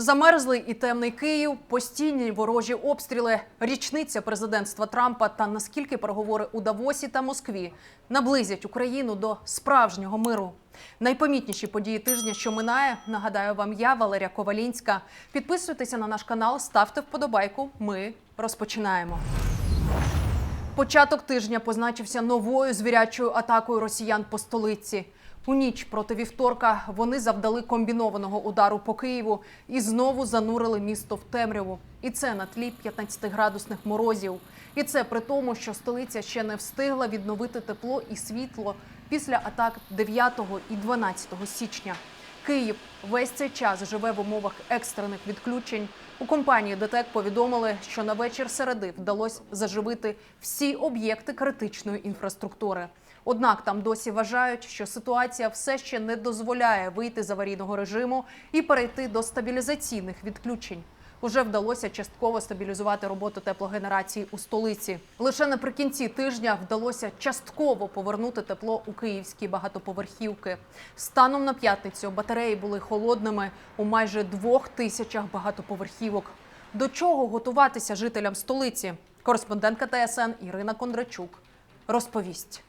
Замерзлий і темний Київ, постійні ворожі обстріли, річниця президентства Трампа та наскільки переговори у Давосі та Москві наблизять Україну до справжнього миру. Найпомітніші події тижня, що минає, нагадаю вам я, Валерія Ковалінська. Підписуйтеся на наш канал, ставте вподобайку. Ми розпочинаємо. Початок тижня позначився новою звірячою атакою росіян по столиці. У ніч проти вівторка вони завдали комбінованого удару по Києву і знову занурили місто в темряву. І це на тлі 15-градусних морозів. І це при тому, що столиця ще не встигла відновити тепло і світло після атак 9 і 12 січня. Київ весь цей час живе в умовах екстрених відключень. У компанії ДТЕК повідомили, що на вечір середи вдалося заживити всі об'єкти критичної інфраструктури. Однак там досі вважають, що ситуація все ще не дозволяє вийти з аварійного режиму і перейти до стабілізаційних відключень. Уже вдалося частково стабілізувати роботу теплогенерації у столиці. Лише наприкінці тижня вдалося частково повернути тепло у київські багатоповерхівки. Станом на п'ятницю батареї були холодними у майже двох тисячах багатоповерхівок. До чого готуватися жителям столиці? Кореспондентка ТСН Ірина Кондрачук розповість.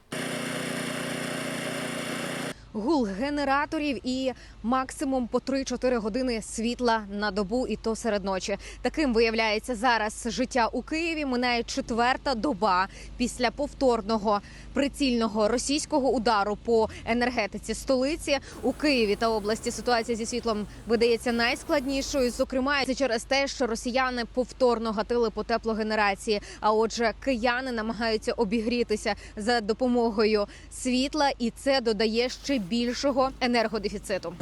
Гул генераторів і максимум по 3-4 години світла на добу, і то серед ночі. Таким виявляється зараз життя у Києві. Минає четверта доба після повторного прицільного російського удару по енергетиці столиці у Києві та області. Ситуація зі світлом видається найскладнішою. Зокрема, це через те, що росіяни повторно гатили по теплогенерації. А отже, кияни намагаються обігрітися за допомогою світла, і це додає ще більшого енергодефіциту.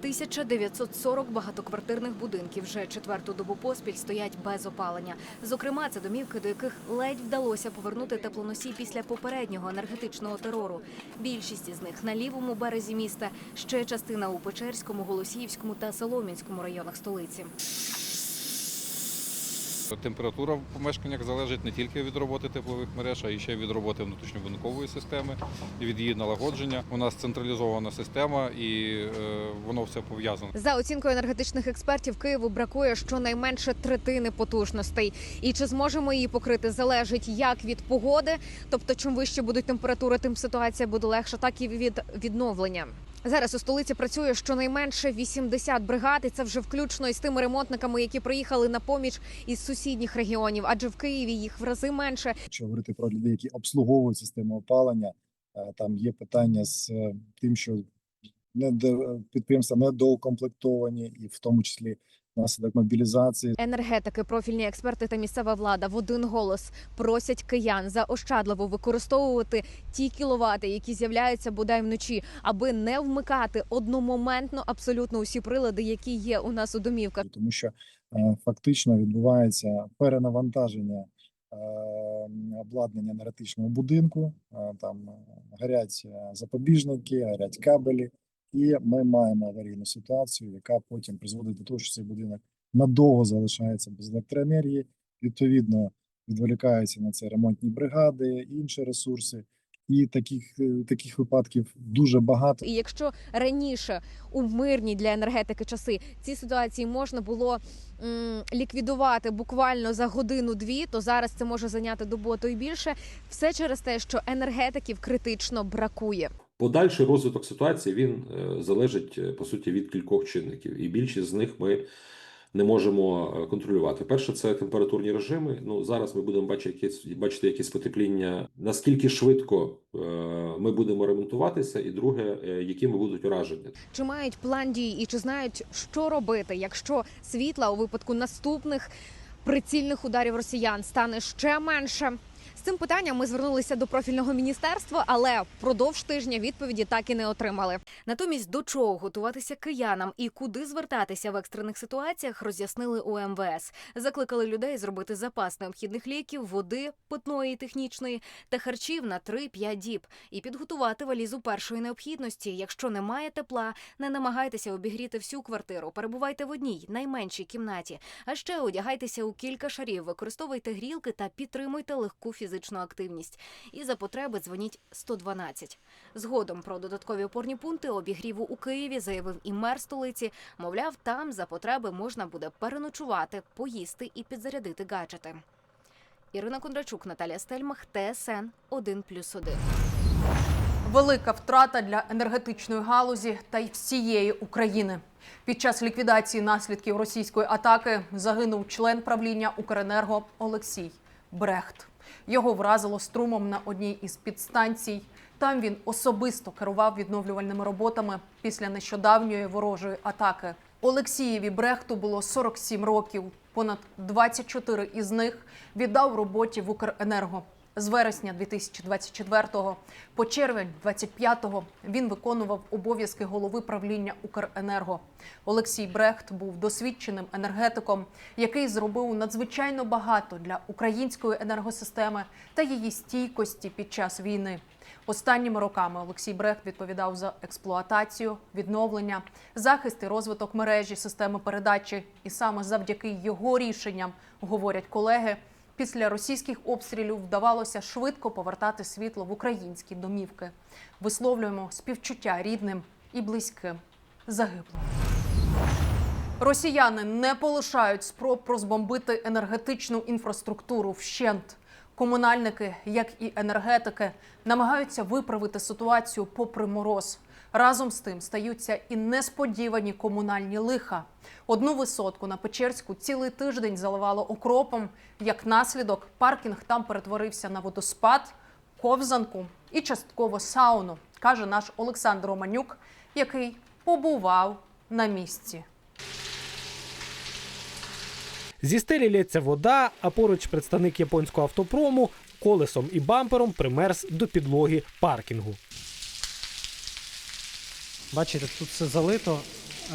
1940 багатоквартирних будинків вже четверту добу поспіль стоять без опалення. Зокрема, це домівки, до яких ледь вдалося повернути теплоносій після попереднього енергетичного терору. Більшість із них на лівому березі міста, ще частина у Печерському, Голосіївському та Солом'янському районах столиці. Температура в помешканнях залежить не тільки від роботи теплових мереж, а й ще від роботи внутрішньобудинкової системи, і від її налагодження. У нас централізована система і е, воно все пов'язано. За оцінкою енергетичних експертів, Києву бракує щонайменше третини потужностей. І чи зможемо її покрити, залежить як від погоди, тобто чим вище будуть температури, тим ситуація буде легша, так і від відновлення. Зараз у столиці працює щонайменше 80 бригад, і це вже включно із тими ремонтниками, які приїхали на поміч із сусідніх регіонів, адже в Києві їх в рази менше. Якщо говорити про людей, які обслуговують систему опалення, е, там є питання з е, тим, що не до- підприємства недоукомплектовані, і в тому числі внаслідок мобілізації. Енергетики, профільні експерти та місцева влада в один голос просять киян заощадливо використовувати ті кіловати, які з'являються бодай вночі, аби не вмикати одномоментно абсолютно усі прилади, які є у нас у домівках. тому що е, фактично відбувається перенавантаження е, обладнання енергетичного будинку. е, Там горять е, запобіжники, горять кабелі, і ми маємо аварійну ситуацію, яка потім призводить до того, що цей будинок надовго залишається без електроенергії. Відповідно, відволікаються на це ремонтні бригади, інші ресурси. І таких, е, таких випадків дуже багато. І якщо раніше у мирні для енергетики часи ці ситуації можна було м, ліквідувати буквально за годину-дві, то зараз це може зайняти добу, то й більше. Все через те, що енергетиків критично бракує. Подальший розвиток ситуації він е, залежить е, по суті від кількох чинників, і більшість з них ми не можемо е, контролювати. Перше, це температурні режими. Ну зараз ми будемо бачити якісь бачити якісь потепління. Наскільки швидко ми будемо ремонтуватися, і друге, е, якими будуть ураження. Чи мають план дій і чи знають, що робити, якщо світла у випадку наступних прицільних ударів росіян стане ще менше? З цим питанням ми звернулися до профільного міністерства, але впродовж тижня відповіді так і не отримали. Натомість до чого готуватися киянам і куди звертатися в екстрених ситуаціях, роз'яснили у МВС. Закликали людей зробити запас необхідних ліків, води, питної технічної та харчів на 3-5 діб і підготувати валізу першої необхідності. Якщо немає тепла, не намагайтеся обігріти всю квартиру. Перебувайте в одній найменшій кімнаті. А ще одягайтеся у кілька шарів, використовуйте грілки та підтримуйте легку фізичну фізичну активність. І за потреби дзвоніть 112. Згодом про додаткові опорні пункти обігріву у Києві заявив і мер столиці. Мовляв, там за потреби можна буде переночувати, поїсти і підзарядити гаджети. Ірина Кондрачук, Наталія Стельмах, ТСН 1+,1. Велика втрата для енергетичної галузі та й всієї України. Під час ліквідації наслідків російської атаки загинув член правління Укренерго Олексій Брехт. Його вразило струмом на одній із підстанцій. Там він особисто керував відновлювальними роботами після нещодавньої ворожої атаки. Олексієві Брехту було 47 років. Понад 24 із них віддав роботі в Укренерго. З вересня 2024 по червень 25-го він виконував обов'язки голови правління Укренерго. Олексій Брехт був досвідченим енергетиком, який зробив надзвичайно багато для української енергосистеми та її стійкості під час війни. Останніми роками Олексій Брехт відповідав за експлуатацію, відновлення, захист і розвиток мережі системи передачі. І саме завдяки його рішенням, говорять колеги, після російських обстрілів вдавалося швидко повертати світло в українські домівки. Висловлюємо співчуття рідним і близьким загиблим. Росіяни не полишають спроб розбомбити енергетичну інфраструктуру вщент. Комунальники, як і енергетики, намагаються виправити ситуацію попри мороз. Разом з тим стаються і несподівані комунальні лиха. Одну висотку на Печерську цілий тиждень заливало окропом. Як наслідок, паркінг там перетворився на водоспад, ковзанку і частково сауну, каже наш Олександр Романюк, який побував на місці. Зі стелі лється вода, а поруч представник японського автопрому колесом і бампером примерз до підлоги паркінгу. Бачите, тут все залито,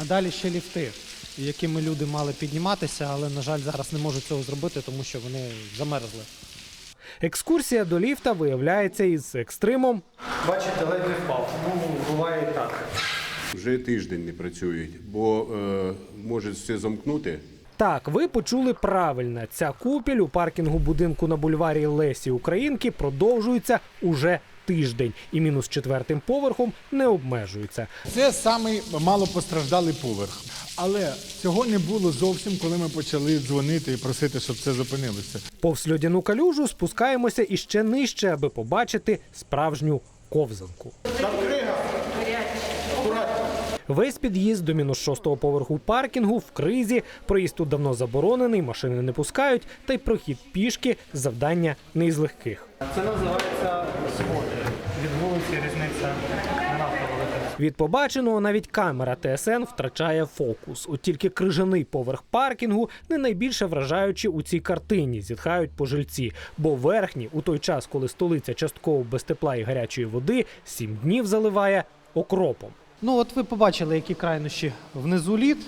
а далі ще ліфти, якими люди мали підніматися, але, на жаль, зараз не можуть цього зробити, тому що вони замерзли. Екскурсія до ліфта виявляється із екстримом. Бачите, ледь не впав, тому буває і так. Вже тиждень не працюють, бо е, може все замкнути. Так, ви почули правильно. Ця купіль у паркінгу будинку на бульварі Лесі Українки продовжується уже тиждень, і мінус четвертим поверхом не обмежується. Це самий малопостраждалий поверх. Але цього не було зовсім, коли ми почали дзвонити і просити, щоб це зупинилося. Повз льодяну калюжу спускаємося іще нижче, аби побачити справжню ковзанку. Весь під'їзд до мінус шостого поверху паркінгу в кризі. Проїзд тут давно заборонений, машини не пускають, та й прохід пішки завдання не із легких. Це називається сходи. Різниця не надто велика. Від побаченого навіть камера ТСН втрачає фокус. От тільки крижаний поверх паркінгу не найбільше вражаючи у цій картині, зітхають пожильці. Бо верхній, у той час, коли столиця частково без тепла і гарячої води, сім днів заливає окропом. Ну, от ви побачили, які крайнощі внизу лід,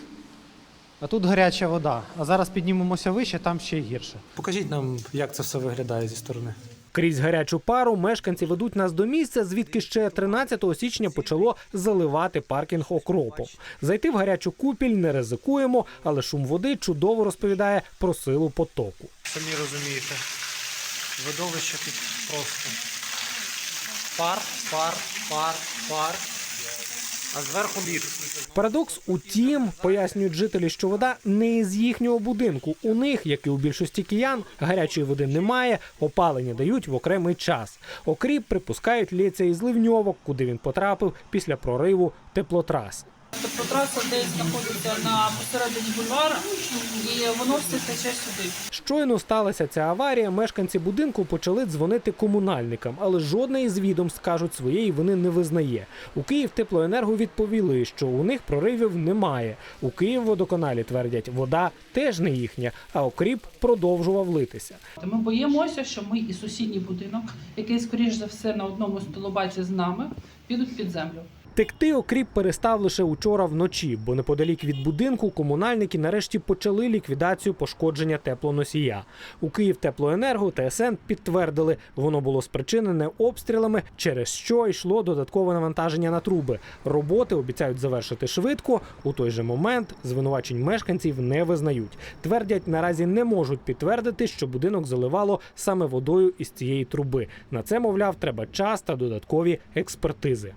а тут гаряча вода. А зараз піднімемося вище, там ще й гірше. Покажіть нам, як це все виглядає зі сторони. Крізь гарячу пару мешканці ведуть нас до місця, звідки ще 13 січня почало заливати паркінг окропом. Зайти в гарячу купіль не ризикуємо, але шум води чудово розповідає про силу потоку. Самі розумієте, видовище тут просто. Пар, пар, пар, пар. А зверху лід. Парадокс у тім, пояснюють жителі, що вода не із їхнього будинку. У них, як і у більшості киян, гарячої води немає, опалення дають в окремий час. Окріп припускають лється із ливньовок, куди він потрапив після прориву теплотрас. Тобто траса десь знаходиться на посередині бульвара, і воно все тече сюди. Щойно сталася ця аварія. Мешканці будинку почали дзвонити комунальникам, але жодна із відомств, кажуть, своєї вини не визнає. У Київ теплоенерго відповіли, що у них проривів немає. У Київводоканалі твердять, вода теж не їхня, а окріп продовжував литися. Ми боїмося, що ми і сусідній будинок, який, скоріш за все, на одному столобаті з нами, підуть під землю. Текти окріп перестав лише учора вночі, бо неподалік від будинку комунальники нарешті почали ліквідацію пошкодження теплоносія. У Київ теплоенерго ТСН підтвердили, воно було спричинене обстрілами, через що йшло додаткове навантаження на труби. Роботи обіцяють завершити швидко. У той же момент звинувачень мешканців не визнають. Твердять, наразі не можуть підтвердити, що будинок заливало саме водою із цієї труби. На це, мовляв, треба час та додаткові експертизи.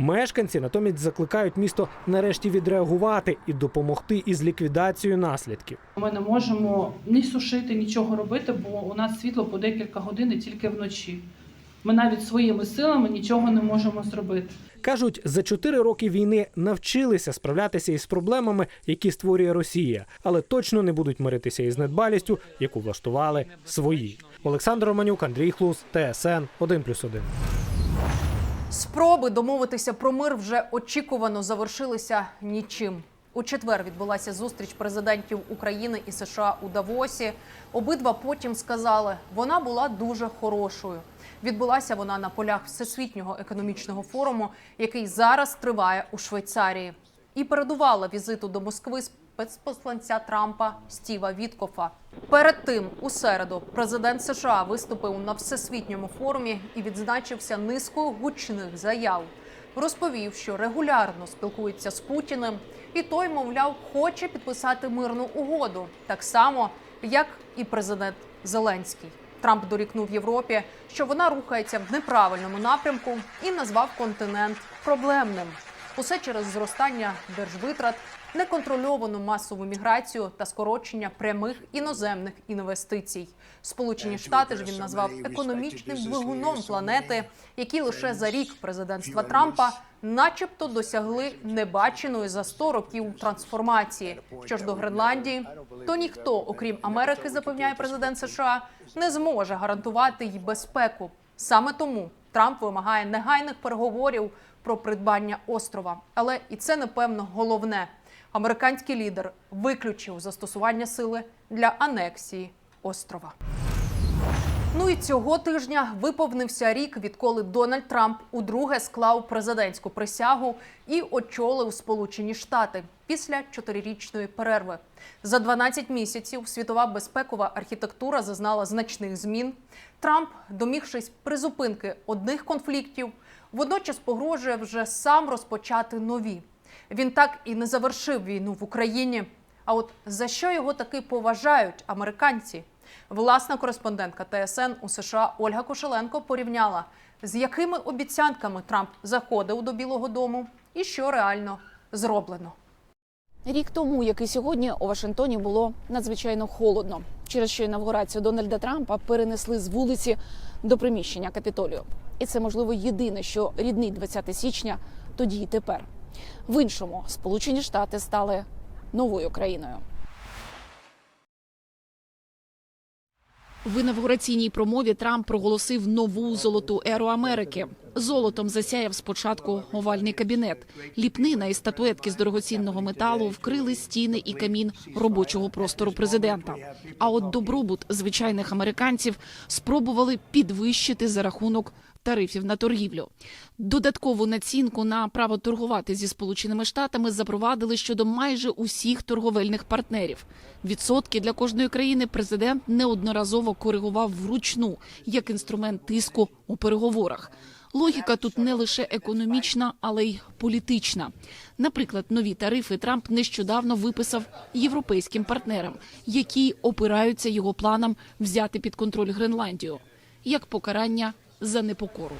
Мешканці натомість закликають місто нарешті відреагувати і допомогти із ліквідацією наслідків. Ми не можемо ні сушити, нічого робити, бо у нас світло по декілька годин і тільки вночі. Ми навіть своїми силами нічого не можемо зробити. Кажуть, за чотири роки війни навчилися справлятися із проблемами, які створює Росія, але точно не будуть миритися із недбалістю, яку влаштували свої. Олександр Романюк, Андрій Хлус, ТСН 1+,1. Спроби домовитися про мир вже очікувано завершилися нічим. У четвер відбулася зустріч президентів України і США у Давосі. Обидва потім сказали, вона була дуже хорошою. Відбулася вона на полях Всесвітнього економічного форуму, який зараз триває у Швейцарії, і передувала візиту до Москви спецпосланця Трампа Стіва Віткофа. Перед тим, у середу, президент США виступив на всесвітньому форумі і відзначився низкою гучних заяв. Розповів, що регулярно спілкується з Путіним, і той, мовляв, хоче підписати мирну угоду, так само як і президент Зеленський. Трамп дорікнув Європі, що вона рухається в неправильному напрямку і назвав континент проблемним. Усе через зростання держвитрат, неконтрольовану масову міграцію та скорочення прямих іноземних інвестицій. Сполучені Штати ж він назвав економічним двигуном планети, які лише за рік президентства Трампа, начебто, досягли небаченої за 100 років трансформації. Що ж до Гренландії, то ніхто, окрім Америки, запевняє президент США, не зможе гарантувати їй безпеку. Саме тому Трамп вимагає негайних переговорів про придбання острова. Але і це напевно головне. Американський лідер виключив застосування сили для анексії острова. Ну і цього тижня виповнився рік, відколи Дональд Трамп удруге склав президентську присягу і очолив Сполучені Штати після чотирирічної перерви. За 12 місяців світова безпекова архітектура зазнала значних змін. Трамп, домігшись призупинки одних конфліктів, водночас погрожує вже сам розпочати нові. Він так і не завершив війну в Україні. А от за що його таки поважають американці? Власна кореспондентка ТСН у США Ольга Кошеленко порівняла, з якими обіцянками Трамп заходив до Білого Дому і що реально зроблено. Рік тому, як і сьогодні, у Вашингтоні було надзвичайно холодно, через що інавгурацію Дональда Трампа перенесли з вулиці до приміщення капітолію. І це можливо єдине, що рідний 20 січня тоді і тепер. В іншому Сполучені Штати стали новою країною. В інавгураційній промові Трамп проголосив нову золоту еру Америки. Золотом засяяв спочатку овальний кабінет. Ліпнина і статуетки з дорогоцінного металу вкрили стіни і камін робочого простору президента. А от добробут звичайних американців спробували підвищити за рахунок тарифів на торгівлю. Додаткову націнку на право торгувати зі сполученими штатами запровадили щодо майже усіх торговельних партнерів. Відсотки для кожної країни президент неодноразово коригував вручну як інструмент тиску у переговорах. Логіка тут не лише економічна, але й політична. Наприклад, нові тарифи Трамп нещодавно виписав європейським партнерам, які опираються його планам взяти під контроль Гренландію як покарання за непокору.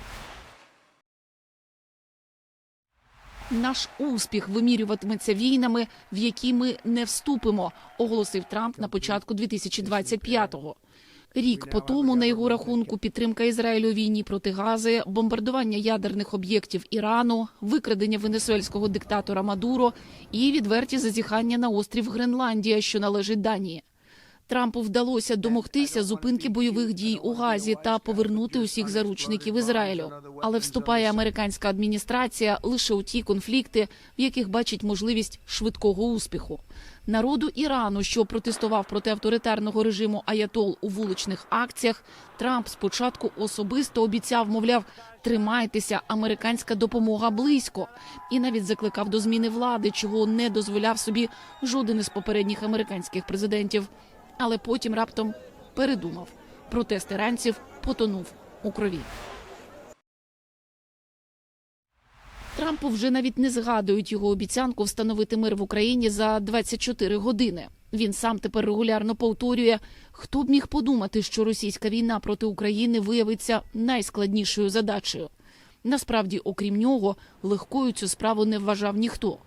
Наш успіх вимірюватиметься війнами, в які ми не вступимо, оголосив Трамп на початку 2025-го. Рік по тому на його рахунку підтримка Ізраїлю війні проти Гази, бомбардування ядерних об'єктів Ірану, викрадення венесуельського диктатора Мадуро і відверті зазіхання на острів Гренландія, що належить Данії. Трампу вдалося домогтися зупинки бойових дій у Газі та повернути усіх заручників Ізраїлю. Але вступає американська адміністрація лише у ті конфлікти, в яких бачить можливість швидкого успіху. Народу Ірану, що протестував проти авторитарного режиму Аятол у вуличних акціях, Трамп спочатку особисто обіцяв, мовляв, тримайтеся, американська допомога близько, і навіть закликав до зміни влади, чого не дозволяв собі жоден із попередніх американських президентів. Але потім раптом передумав. Протест іранців потонув у крові. Трампу вже навіть не згадують його обіцянку встановити мир в Україні за 24 години. Він сам тепер регулярно повторює, хто б міг подумати, що російська війна проти України виявиться найскладнішою задачею. Насправді, окрім нього, легкою цю справу не вважав ніхто.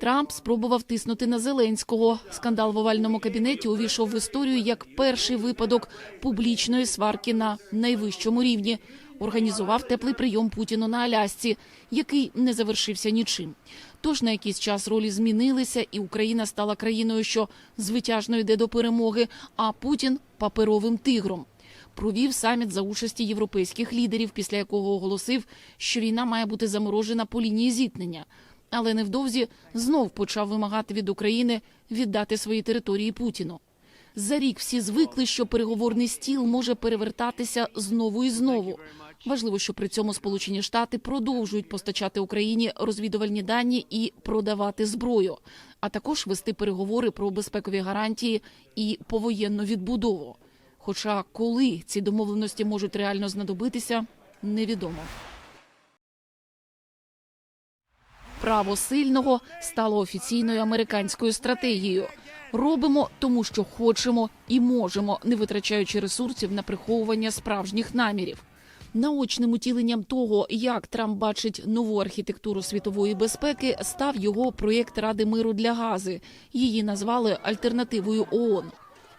Трамп спробував тиснути на Зеленського. Скандал в овальному кабінеті увійшов в історію як перший випадок публічної сварки на найвищому рівні. Організував теплий прийом Путіну на Алясці, який не завершився нічим. Тож на якийсь час ролі змінилися, і Україна стала країною, що звитяжно йде до перемоги, а Путін паперовим тигром. Провів саміт за участі європейських лідерів, після якого оголосив, що війна має бути заморожена по лінії зіткнення. Але невдовзі знов почав вимагати від України віддати свої території Путіну. За рік всі звикли, що переговорний стіл може перевертатися знову і знову. Важливо, що при цьому Сполучені Штати продовжують постачати Україні розвідувальні дані і продавати зброю, а також вести переговори про безпекові гарантії і повоєнну відбудову. Хоча коли ці домовленості можуть реально знадобитися, невідомо. Право сильного стало офіційною американською стратегією. Робимо тому, що хочемо і можемо, не витрачаючи ресурсів на приховування справжніх намірів. Наочним утіленням того, як Трамп бачить нову архітектуру світової безпеки, став його проєкт Ради миру для Гази. Її назвали альтернативою ООН.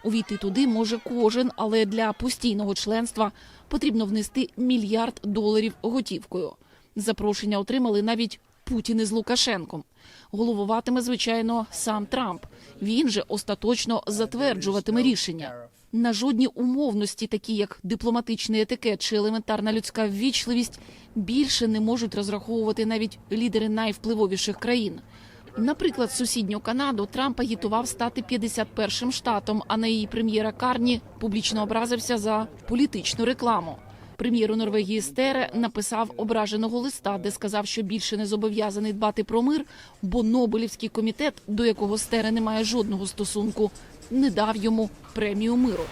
Увійти туди може кожен, але для постійного членства потрібно внести мільярд доларів готівкою. Запрошення отримали навіть Путін із Лукашенком. Головуватиме, звичайно, сам Трамп. Він же остаточно затверджуватиме рішення. На жодні умовності, такі як дипломатичний етикет чи елементарна людська ввічливість, більше не можуть розраховувати навіть лідери найвпливовіших країн. Наприклад, сусідню Канаду Трамп агітував стати 51-м штатом, а на її прем'єра Карні публічно образився за політичну рекламу. Прем'єру Норвегії Стере написав ображеного листа, де сказав, що більше не зобов'язаний дбати про мир, бо Нобелівський комітет, до якого Стере не має жодного стосунку, не дав йому премію миру.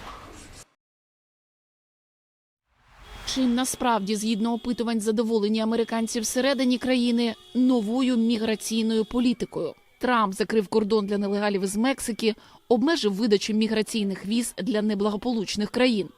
Чим насправді, згідно опитувань, задоволені американці всередині країни новою міграційною політикою. Трамп закрив кордон для нелегалів із Мексики, обмежив видачу міграційних віз для неблагополучних країн.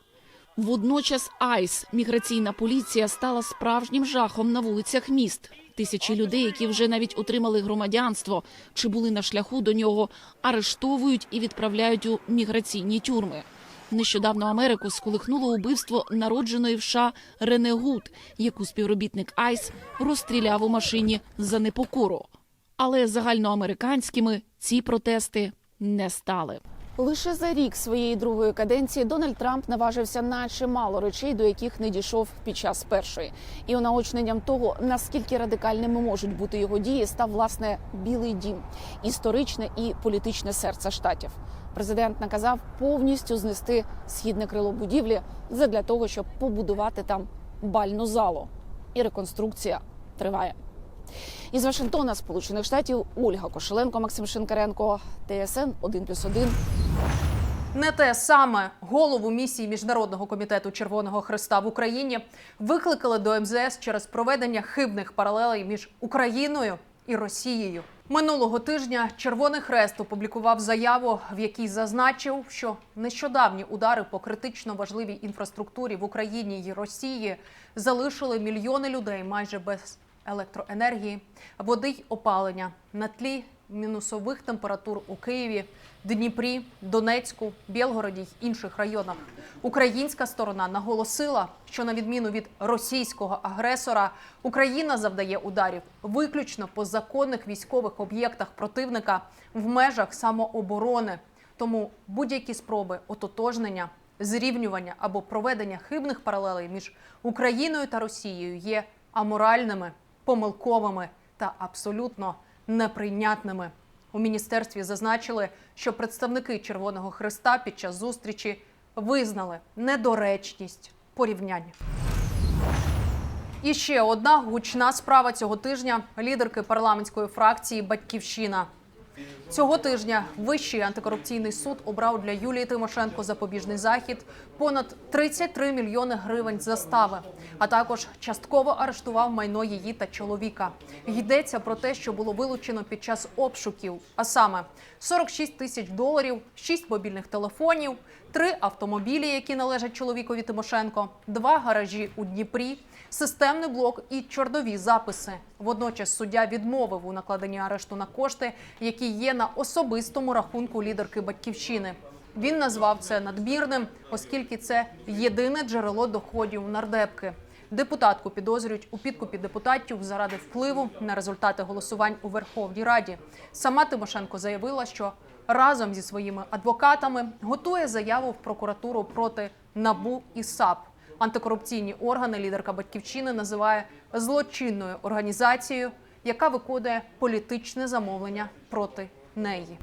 Водночас Айс, міграційна поліція, стала справжнім жахом на вулицях міст. Тисячі людей, які вже навіть отримали громадянство чи були на шляху до нього, арештовують і відправляють у міграційні тюрми. Нещодавно Америку сколихнуло убивство народженої в США Рене Гуд, яку співробітник Айс розстріляв у машині за непокору. Але загальноамериканськими ці протести не стали. Лише за рік своєї другої каденції Дональд Трамп наважився на чимало речей, до яких не дійшов під час першої. І унаочненням того, наскільки радикальними можуть бути його дії, став власне Білий Дім, історичне і політичне серце штатів. Президент наказав повністю знести східне крило будівлі задля того, щоб побудувати там бальну залу. І реконструкція триває. Із Вашингтона, Сполучених Штатів, Ольга Кошеленко, Максим Шинкаренко, ТСН 1+,1. Не те саме голову місії міжнародного комітету Червоного Христа в Україні викликали до МЗС через проведення хибних паралелей між Україною і Росією. Минулого тижня Червоний Хрест опублікував заяву, в якій зазначив, що нещодавні удари по критично важливій інфраструктурі в Україні і Росії залишили мільйони людей майже без електроенергії, води й опалення на тлі мінусових температур у Києві, Дніпрі, Донецьку, Білгороді й інших районах. Українська сторона наголосила, що на відміну від російського агресора, Україна завдає ударів виключно по законних військових об'єктах противника в межах самооборони. Тому будь-які спроби ототожнення, зрівнювання або проведення хибних паралелей між Україною та Росією є аморальними, помилковими та абсолютно неприйнятними. У міністерстві зазначили, що представники Червоного Христа під час зустрічі визнали недоречність порівнянь. І ще одна гучна справа цього тижня лідерки парламентської фракції Батьківщина. Цього тижня Вищий антикорупційний суд обрав для Юлії Тимошенко запобіжний захід понад 33 мільйони гривень застави, а також частково арештував майно її та чоловіка. Йдеться про те, що було вилучено під час обшуків, а саме 46 тисяч доларів, 6 мобільних телефонів, три автомобілі, які належать чоловікові Тимошенко, два гаражі у Дніпрі, системний блок і чорнові записи. Водночас суддя відмовив у накладенні арешту на кошти, які є на особистому рахунку лідерки батьківщини. Він назвав це надмірним, оскільки це єдине джерело доходів нардепки. Депутатку підозрюють у підкупі депутатів заради впливу на результати голосувань у Верховній Раді. Сама Тимошенко заявила, що разом зі своїми адвокатами готує заяву в прокуратуру проти НАБУ і САП. Антикорупційні органи лідерка батьківщини називає злочинною організацією, яка виконує політичне замовлення проти неї.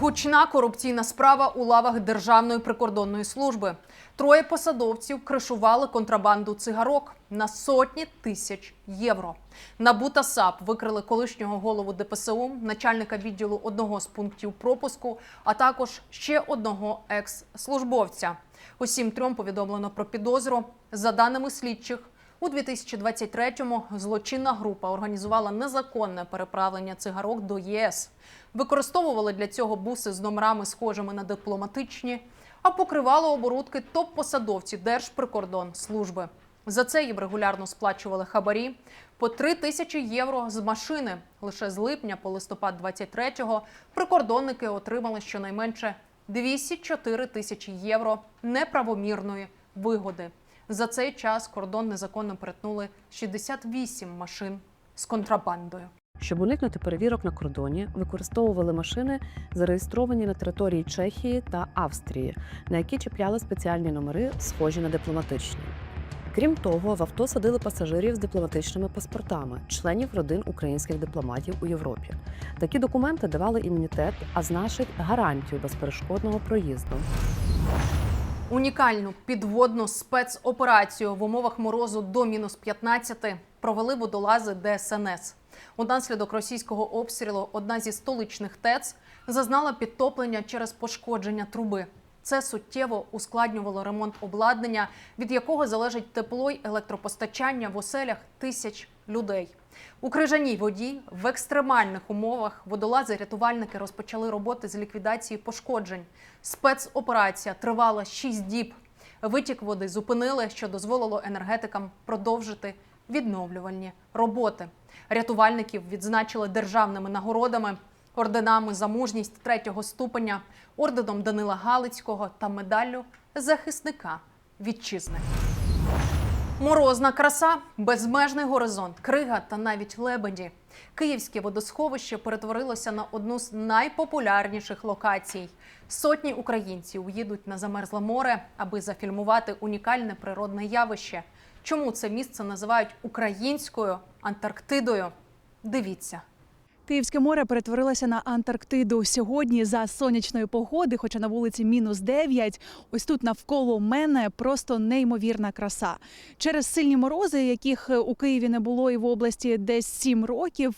Гучна корупційна справа у лавах Державної прикордонної служби. Троє посадовців кришували контрабанду цигарок на сотні тисяч євро. НАБУ та САП викрили колишнього голову ДПСУ, начальника відділу одного з пунктів пропуску, а також ще одного екс-службовця. Усім трьом повідомлено про підозру. За даними слідчих, у 2023-му злочинна група організувала незаконне переправлення цигарок до ЄС. Використовували для цього буси з номерами, схожими на дипломатичні, а покривали оборудки топ-посадовці Держприкордонслужби. За це їм регулярно сплачували хабарі по 3 тисячі євро з машини. Лише з липня по листопад 23-го прикордонники отримали щонайменше 204 тисячі євро неправомірної вигоди. За цей час кордон незаконно перетнули 68 машин з контрабандою. Щоб уникнути перевірок на кордоні, використовували машини, зареєстровані на території Чехії та Австрії, на які чіпляли спеціальні номери, схожі на дипломатичні. Крім того, в авто садили пасажирів з дипломатичними паспортами, членів родин українських дипломатів у Європі. Такі документи давали імунітет, а значить гарантію безперешкодного проїзду. Унікальну підводну спецоперацію в умовах морозу до мінус 15 провели водолази ДСНС. Унаслідок російського обстрілу одна зі столичних ТЕЦ зазнала підтоплення через пошкодження труби. Це суттєво ускладнювало ремонт обладнання, від якого залежить тепло й електропостачання в оселях тисяч людей. У крижаній воді в екстремальних умовах водолази-рятувальники розпочали роботи з ліквідації пошкоджень. Спецоперація тривала 6 діб. Витік води зупинили, що дозволило енергетикам продовжити відновлювальні роботи. Рятувальників відзначили державними нагородами, орденами за мужність третього ступеня, орденом Данила Галицького та медаллю захисника вітчизни. Морозна краса, безмежний горизонт, крига та навіть лебеді. Київське водосховище перетворилося на одну з найпопулярніших локацій. Сотні українців їдуть на замерзле море, аби зафільмувати унікальне природне явище. Чому це місце називають українською Антарктидою? Дивіться. Київське море перетворилося на Антарктиду сьогодні за сонячної погоди, хоча на вулиці мінус 9. Ось тут навколо мене просто неймовірна краса. Через сильні морози, яких у Києві не було і в області десь 7 років.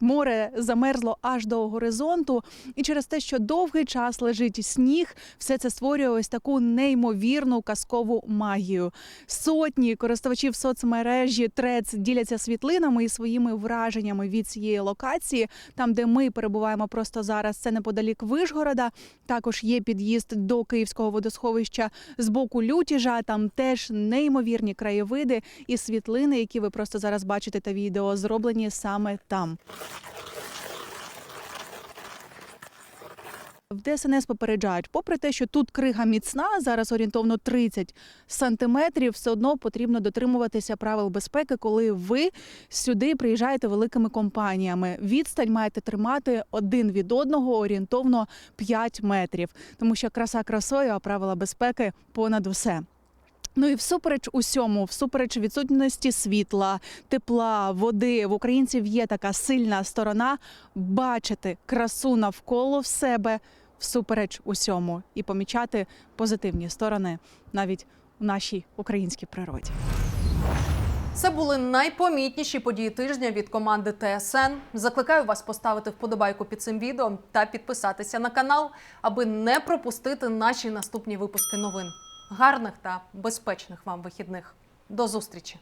Море замерзло аж до горизонту, і через те, що довгий час лежить сніг, все це створює ось таку неймовірну казкову магію. Сотні користувачів соцмережі Трец діляться світлинами і своїми враженнями від цієї локації. Там, де ми перебуваємо просто зараз, це неподалік Вишгорода. Також є під'їзд до Київського водосховища з боку Лютіжа. Там теж неймовірні краєвиди і світлини, які ви просто зараз бачите та відео, зроблені саме там. В ДСНС попереджають, попри те, що тут крига міцна, зараз орієнтовно 30 сантиметрів, все одно потрібно дотримуватися правил безпеки, коли ви сюди приїжджаєте великими компаніями. Відстань маєте тримати один від одного орієнтовно 5 метрів, тому що краса красою, а правила безпеки понад усе. Ну і всупереч усьому, всупереч відсутності світла, тепла, води в українців є така сильна сторона бачити красу навколо в себе всупереч усьому і помічати позитивні сторони навіть у нашій українській природі. Це були найпомітніші події тижня від команди ТСН. Закликаю вас поставити вподобайку під цим відео та підписатися на канал, аби не пропустити наші наступні випуски новин. Гарних та безпечних вам вихідних. До зустрічі!